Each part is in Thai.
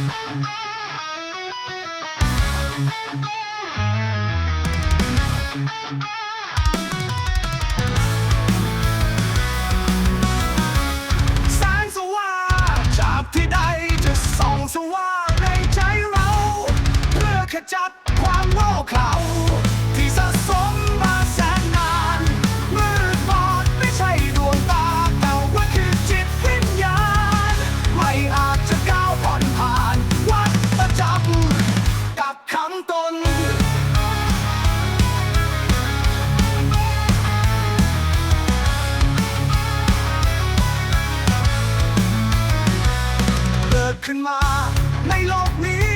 แสงสว่างจากที่ใดจะส่องสว่างในใจเรา เพื่อขจัดความโง่เขลา ตน เกิดขึ้นมาในโลกนี้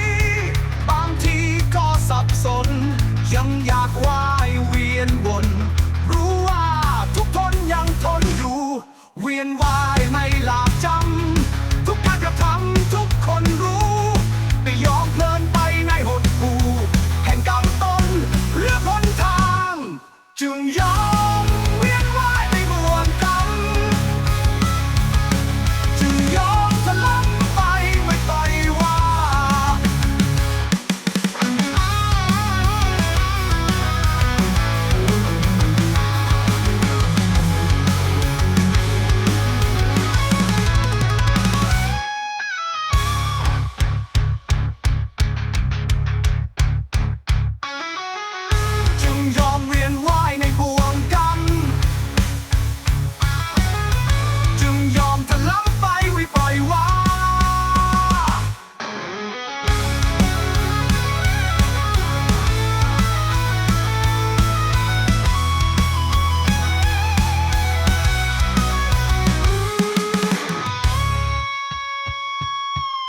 บางทีก็สับสนยังย Do?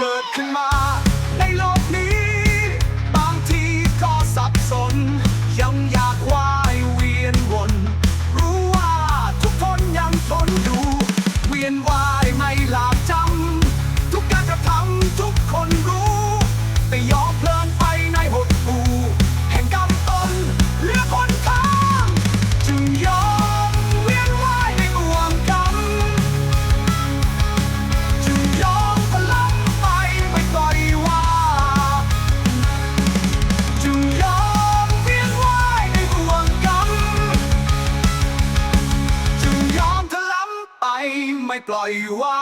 foot in my ไม่ปล่อยว่า